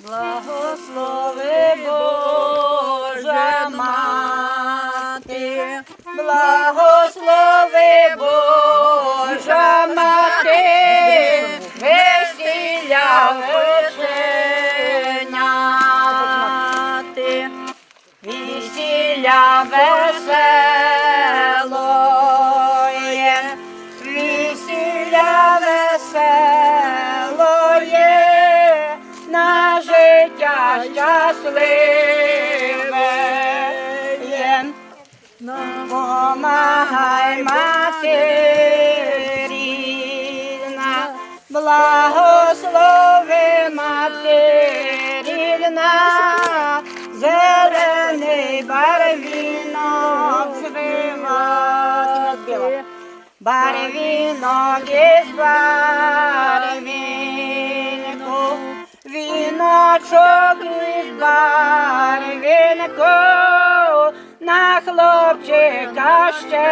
Благослови Божа мати, благослови Божа мати, весілля вишеняти, весілля веселоє, щасливе. Помагай материна, благослови материна, зелений барвінок звивати. Барвінок із барвінку, віночок із барвінку, на хлопчика ще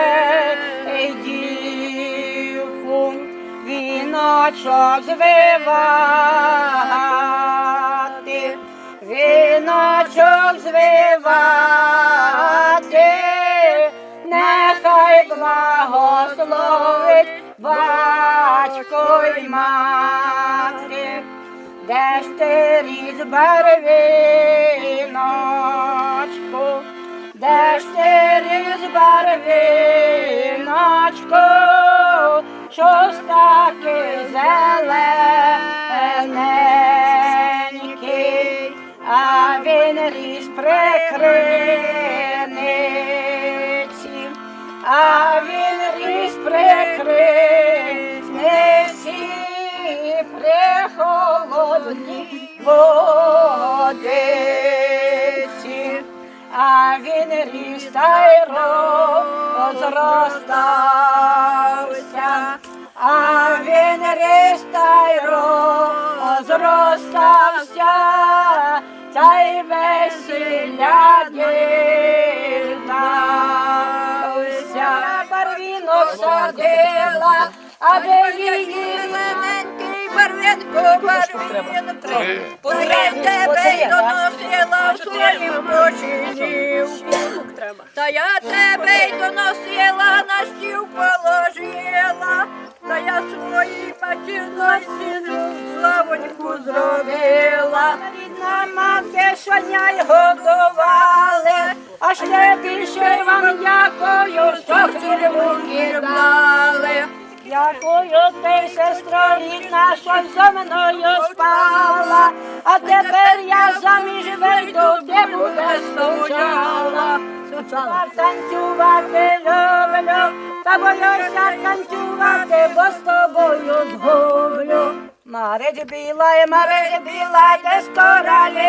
й дівку, віночок звивати, віночок звивати, нехай благословить батько й мати, де ж ти різ барвіночку, де ж ти барвіночку, щось такий зелененький, а він ріс при криниці, а він водиці, а він ріс та а він ріс та розростався, та й весілля дізнався. Барвінок садила, аби її барвінку, барвінку, Подряд тебе й. Та я тебе й доносила, на стіл положила, та я своїй матіночці славоньку зробила. Рідна мати, щодня й годували, аж не більше вам дякую, Дякую ти, сестро рідна, що зо мною спала, а тепер я заміж вийду, ти будеш стояла. Танцювати люблю, та боюся танцювати, бо з тобою згублю. Марить біла, марить біла, де скоро летіла,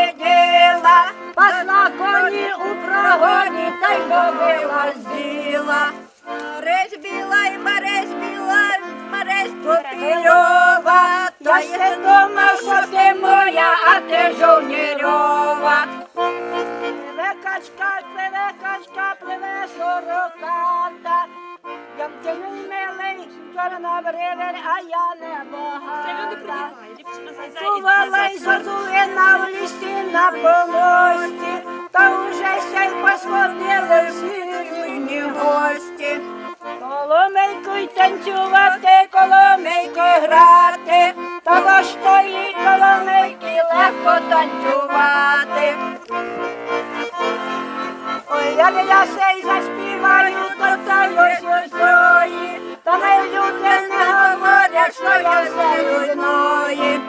попільова, Я думав, що ти моя, а ти жовнірьова. Пливе качка, пливе качка, пливе сороката. Я втянуй милий, чорна бривень, а я не багата. Цувала й зазулина в лісі на помості, та уже ще Ой, як я сей заспіваю, то царюсь усьої, та не люди не говорять, що я все одної.